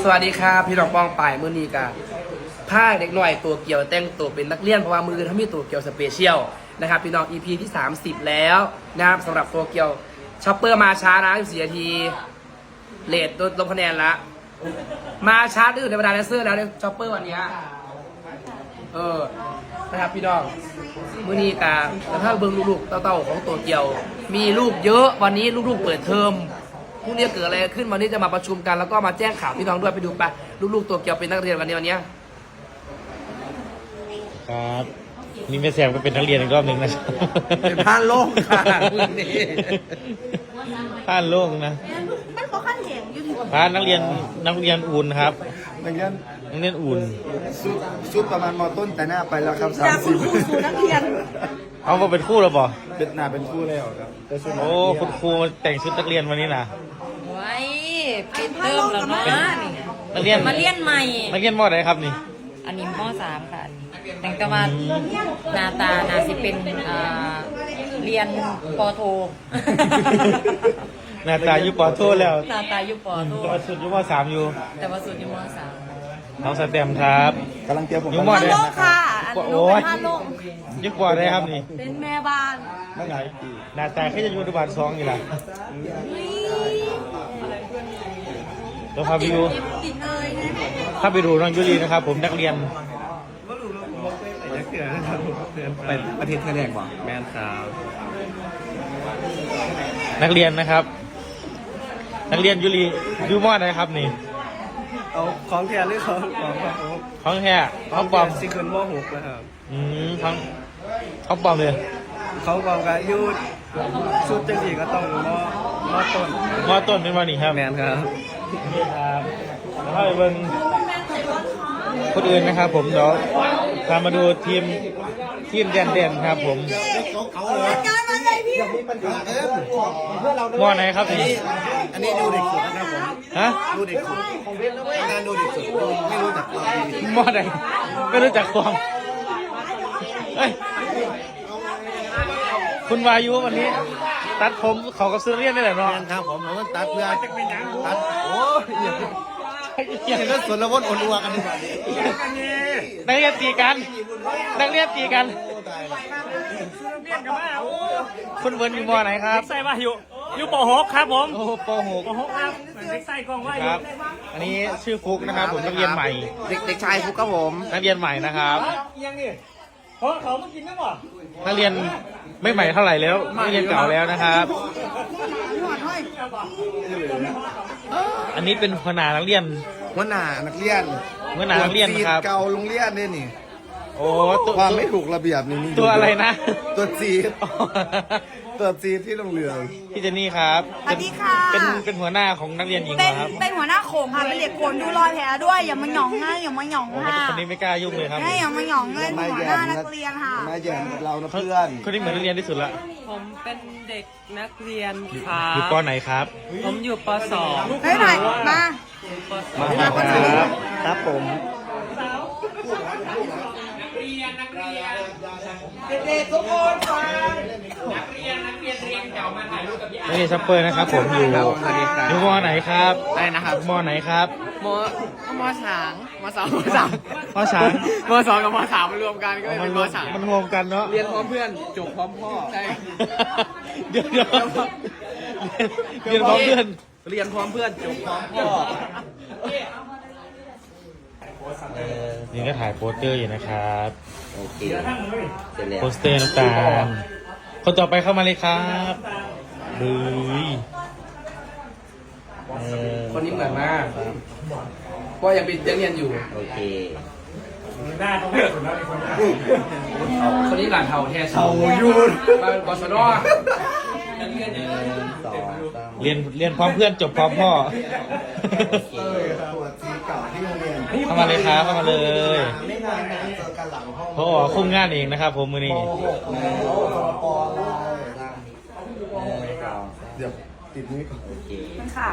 สวัสดีครับพี่น้องปองป่ายมือนี้กาผ้าเด็กหน่อยตัวเกี่ยวแต่งตัวเป็นนักเรียนเพราะว่ามือถ้ามีตัวเกี่ยวสเปเชียลนะครับพี่น้อง EP ที่ 30 แล้วนะครับสำหรับตัวเกี่ยวช็อปเปอร์มาช้านะ14นาทีเลทลงคะแนนละ มาช้าดื้อในบรรดาแดนเซอร์แล้วเนี่ยช็อปเปอร์วันนี้เออนะครับพี่น้องมือนี้กาแล้วถ้าเบิ้งลูกๆเต้าๆของตัวเกี่ยว มีลูกเยอะวันนี้ลูกๆเปิดเทอม พรุ่งนี้เกิดอะไรขึ้นวันนี้จะมาประชุมกันแล้วก็มาแจ้งข่าวพี่น้องด้วยไปดูไปลูกๆตัวเกียวเป็นนักเรียนวันนี้วันเนี้ยครับนี่แม่แซมก็เป็นนักเรียนอีกรอบหนึ่งนะครับเป็นพานโลกค่ะพรุ่งนี้ผ่านโลกนะมันบ่ขั้นเหงอยู่ที่ผ่านนักเรียนนักเรียนอุ่นครับนักเรียนนักเรียนอุ่นชุดชุดประมาณมอต้นแต่หน้าไปแล้วครับจากคุณครูสู่นักเรียน เอามาเป็นคู่แล้วบ่เป็นหน้าเป็นคู่แล้วครับแต่ชุดโอ้คุณครูแต่งชุดนักเรียนวันนี้นะไว้ปิดเติมแล้วเนาะนี่นักเรียนมาเรียนใหม่ นักเรียนมอไหนครับนี่ อันนี้มสามค่ะ แต่งแต่ว่าหน้าตาน่าสิเป็นอ่าเรียนปอโทหน้าตาอยู่ปอโทแล้วหน้าตาอยู่ปอโทแต่ว่าชุดอยู่มสามอยู่ แต่ว่าสุดอยู่มสามน้องสแตมป์ครับกำลังเตรียมผมอยู่มอฮัไหลนโหลค่ะ อันนี้หนูเป็นฮัลโหลยุคปอได้ครับนี่เป็นแม่บ้านนั่งไงหน้าตาแค่จะอยู่อนุบาลสองอยู่ละแล้วพาไปดูติดเลยไงถ้าไปดูน้องยุรีนะครับ ผมนักเรียนไปประเทศไทยแรกบ่แมนครับนักเรียนนะครับ นักเรียนยุรียูมอนะครับนี่ เอาของแท้หรือของของครับผมของแท้ของปลอมซิคืนมหกแล้วครับ อืมของของปลอมเลยของปลอมกับยูดชุดจังสีก็ต้องมอมอต้นมอต้นเป็นวันนี้ครับแมนครับนี่ครับแล้วให้เบิ่งคนอื่นนะครับผมเดี๋ยว พามาดูทีมทีมแดนเด่นครับผมการมาเลยพี่มอไหนครับนี่อันนี้ดูเด็กสุดนะครับผมฮะดูเด็กสุดงานดูเด็กสุดไม่รู้จักเรามอไหนไม่รู้จักความเฮ้ยคุณวายุวันนี้ ตัดผมเขากับซื้อเรียนนี่แหละเนาะแมนครับผมเราก็ตัดเพื่อตัดโอ้ย อย่างนี้ก็สวนละวนอ่อนอัวกันดีกว่านี้นักเรียนตีกัน นักเรียนตีกัน คุณเวิร์นอยู่มอไหนครับ ใส่ว่าอยู่อยู่ป .6 ครับผมโอ้โหปหกป .6 ครับเด็กใส่กล้องว่าอคยู่รับ อันนี้ชื่อฟุกนะครับ ผมนักเรียนใหม่ เด็กเด็กชายฟุกครับผมนักเรียนใหม่นะครับ ยังนี่เพราะเขามากินได้บ่นักเรียนไม่ใหม่เท่าไหร่แล้ว นักเรียนเก่าแล้วนะครับ อันนี้เป็นหัวหน้านักเรียน หัวหน้านักเรียนหัวหน้านักเรียนครับ เก่าโรงเรียนนี่นี่ โอ้ ตัวความไม่ถูกระเบียบนี่มียู่ตัวอะไรนะ ตัวจีด ตัวจีดที่โรงเรียนพี่เจนนี่ครับสวัสดีค่ะ เป็นเป็นหัวหน้าของนักเรียนหญิงเป็เหรนอครับเป็นหัวหน้าโขงค่ะเป็นเด็กโขนดูรอยแผลด้วยอย่ามาหยองนะอย่ามาหยองโอ้ค่ะคนนี้ไม่กล้ายุ่งเลยครับ ให้อย่ามาหยองเลยหัวหน้านักเรียนค่ะ มาแย่งกับเรานะเพื่อนคนนี้เหมือนนักเรียนที่สุดละผมเป็นเด็กนักเรียนครัอยู่ปบไหนครับ ผมอยู่ป .2 เฮ้ยหน่อยมา มาครับ ครับผม นักเรียนซัปเปอร์นะครับ ผมอยู่อยู่มอไหนครับอะไรนะครับมอไหนครับมมสามมสองมสามมอสามมสองกับมสามมารวมกันก็เลยมัเป็นนรมวมสามมันรวมกันเนาะเรียนพร้อมเพื่อนจบพร้อมพ่อใช่เดี๋ยวเดี๋ยวเรียนพร้อมเพื่อนเรียนพร้อมเพื่อนจบพร้อมพ่อนี่ก็ถ่ายโปสเตอร์อยู่นะครับ โอเค เสร็จแล้วโปสเตอร์น้ำตาลคนต่อไปเข้ามาเลยครับเฮ้ยเออคนนี้เหมือนมากก็ยังเป็นยังเรียนอยู่ โอเค หน้าเขาไม่สนแล้วคนหน้าคนนี้หลานเทาแท้เทายูนมาเป็นกศนสองสามเรียนเรียนพร้อมเพื่อนจบพร้อมพ่อตัวจีเก่าที่โรงเรียนเข้ามาเลยครับเข้ามาเลย ไม่นานนะเจอ กันหลังห้องเพราะว่าคุ้มงานเองนะครับ ผมมือนี้แล้วปออะไรเดี๋ยวติดนี้ก่อนโอเคมันค่ะ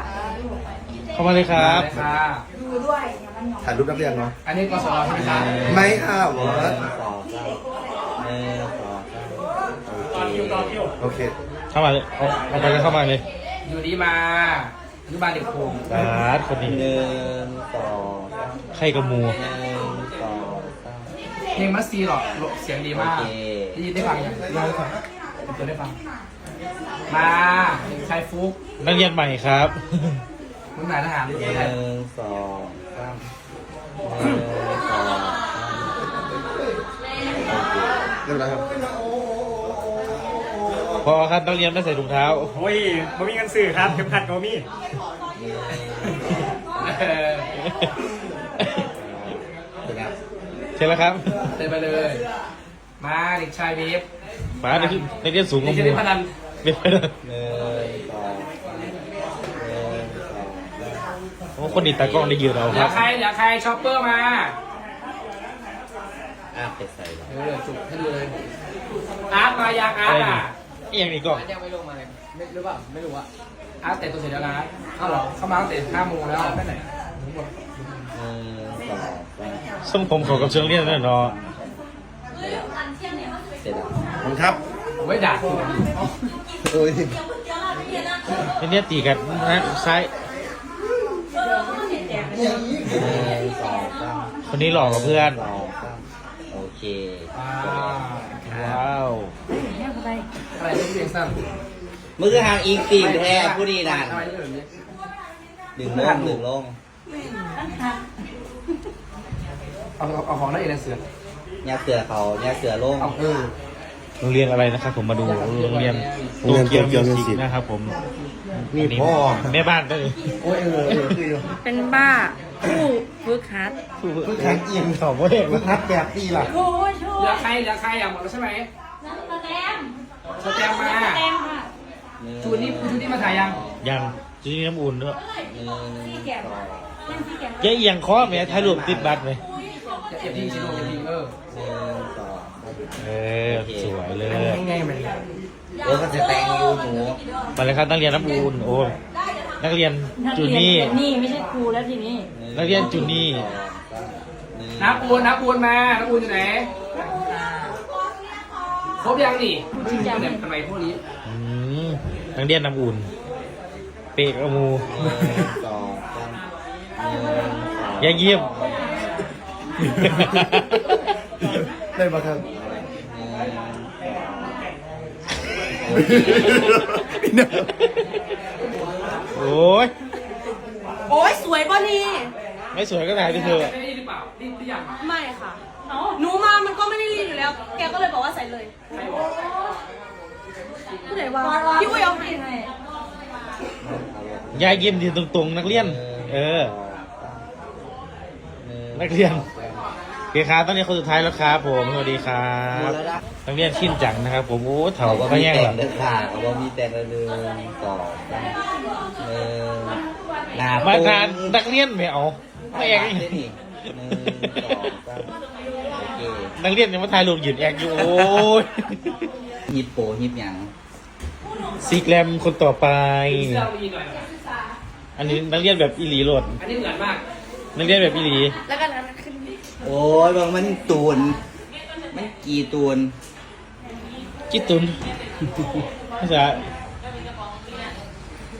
เข้ามาเลยครับ ค่ะดูด้วยอย่ามาหยองถ่ายรูปนักเรียนเนาะอันนี้กศนใช่ไหมคะไม่ค่ะวะตอนคิวตอนคิวโอเคเข้ามาเลยเอาเอาไปเลยเข้ามาเลยอยู่ดีมาเธอนุบาลเด็กโคงบาสคนนี้ หนึ่งสองใครกับหมู หนึ่งสองสามเพ ลงมัสซีหรอกเสียงดีมากโอเค ได้ยินได้ฟังยังได้ฟังตัวได้ฟัง มาเด็กชายฟุกนักเรียนใหม่ครับ มึงนายทหารหหรือนึ่อะไรงสองสามหนึ่งสองสามเรียบร้อยครับพอครับนักเรียนไม่ใส่ถุงเท้า โอ้ยบ่มีเงินซื้อครับเข็มขัดก็บ่มี เออถึงครับ ใช่แล้วครับเดินไปเลย มาเด็กชายเวฟบาสนักนักเรียนสูงกเด็ว่ากหชายมูเวฟพนันเป็นไปได้หนึ่งสองสามหนึ่งสองสามโอ้คนดีตากล้องได้ยืนเอาเหคลืรัอบใครเหลือใครช็อปเปอร์มาอะไปใส่แล้วเออจุกให้เลยอาร์ตมายังอาร์ตอะเอียงนี่กล้องยังไม่ลงมาเลยไม่รู้ป่ะไม่รู้อะอาร์ตแต่ตัวเสร็จแล้วนะเข้าหรอเข้ามาตั้งแต่ห้าโมงแล้วไปไหนหนึ่งสอง สามส่งผมเขอกับเชิงเรียนนั่นเนาะเสร็จแล้วขอบคุณครับผมไม่ด่าคุณโอ้ยนักเรียนตีกันนะซ้ายหนึ่งสองสามคนนี้หล่อกว่าเพื่อนสองสามโอเคอ่าว้าวอะไรที่เรียงสั้นมือห่างอีกตีแท้ผู้ดีนั่นอะไรที่แบบนี้ดึงลงดึงลง เอาเอาเอาของนั่นเองเสือเนี่ยเสือเขาเนี่ยเสือลงเอาเออโรงเรียนอะไรนะครับผมมาดูโรงเรียนโตเกียวมิวสิกนะครับผมนี่พ่อ แม่บ้านด้วยโอ้ยเออเออคืออยู่เป็นบ้าผู้ฝึกหัดคือแข็งเอียงเขาไม่เห็นมันทัดแบบตีล่ะโอ้ยโชเหลือใครเหลือใครอะหมดแล้วใช่ไหมสแตมสแตมมาสแตมค่ะจูนี่จูนี่มาถ่ายยังยังจะมีน้ำอุ่นด้วย หนึ่งสอง ยังสีแกมยายเอียงคอแม่ถ่ายรูปติดบัตรไหมเอฟทีชิโนเอฟทีเออหนึ่งสองเออสวยเลย ง่ายๆมันเดี๋ยวก็จะแต่งอยู่หนูมาเลยครับนักเรียนน้ำอุ่นโอ้นักเรียนจูนี่นี่ไม่ใช่ครูแล้วทีนี้นักเรียนจูนี่น้ำปูนน้ำปูนมาน้ำปูนอยู่ไหนครบยังนี่ชื่อเนี่ยทำไมพวกนี้อืมนักเรียนน้ำอุ่นเปกเอามูหนึ่งส ยายเยี่ยม ได้ปะครับโอ้ย โอ้ยสวยป่ะนี่ ไม่สวยก็ถ่ายไปเถอะไม่ได้หรือเปล่ารีบหรือยังอะไม่ค่ะหนูมามันก็ไม่ได้รีดอยู่แล้ว แกก็เลยบอกว่าใส่เลยใครบอกผู้ใดว่าพี่อุ้ยเอาให้ยายเยี่ยมดีตรงๆ นักเรียน เออ นักเรียนโอเคครับตอนนี้คนสุดท้ายแล้วครับผมสวัสดีครับนักเรียนชินจังนะครับ ผมโอ้เถาเขาก็ก็มีแย่งแต่หลังงเด้อค่ะเขาก็มีแต่งเรื่องสองสามหนึ่งหน้ามาทานนักเรียนไม่เอาไม่แย่งนี่หนึ่งสองสามโอเคนักเรียนยังมาถ่ายรูปยืนแอกอยู่โอ้ยฮิปโปฮิปหยังซีแกรมคนต่อไปเสื้อวีหน่อยอันนี้นักเรียนแบบอีหลีโหลด อันนี้เหมือนมาก นักเรียนแบบอีหลีแล้วก็นั้นขึ้นโอ้ยบางมันตูน มันกี่ตูนจิตตุนภาษา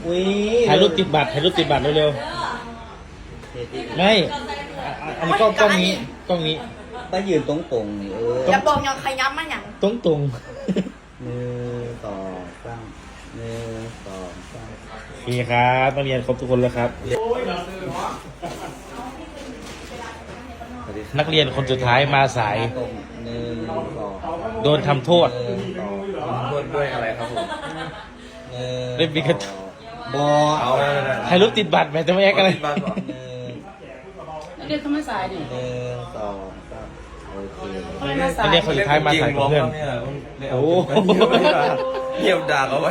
อุ้ยถ่ายรูปติดบัตรถ่ายรูปติดบัตรเร็วๆไม่อะอันนี้กล้องกล้องนี้กล้องนี้ไปยืนตรงๆนี่เอออย่าบอกยังขยับมาอย่างตรงตรงหนึ่งสองสามหนึ่งสองสาม ๆโอเคครับนักเรียนครบทุกคนแล้วครับสวัสดีครับ นักเรียนคนสุดท้ายมาสาย ตรงหนึ่งสองโดนทำโทษ หนึ่งสองโทษด้วยอะไรครับผมเล่นปิกาจู บอเอาถ่ายรูปติดบัตรไหมจะไม่แอกอะไรหนึ่งเรียนทำไมสายดิหนึ่งสองสามโอเคนักเรียนคน สุดท้ายมาสายกับเพื่อน โอ้เยี่ยมด่าเขาไว้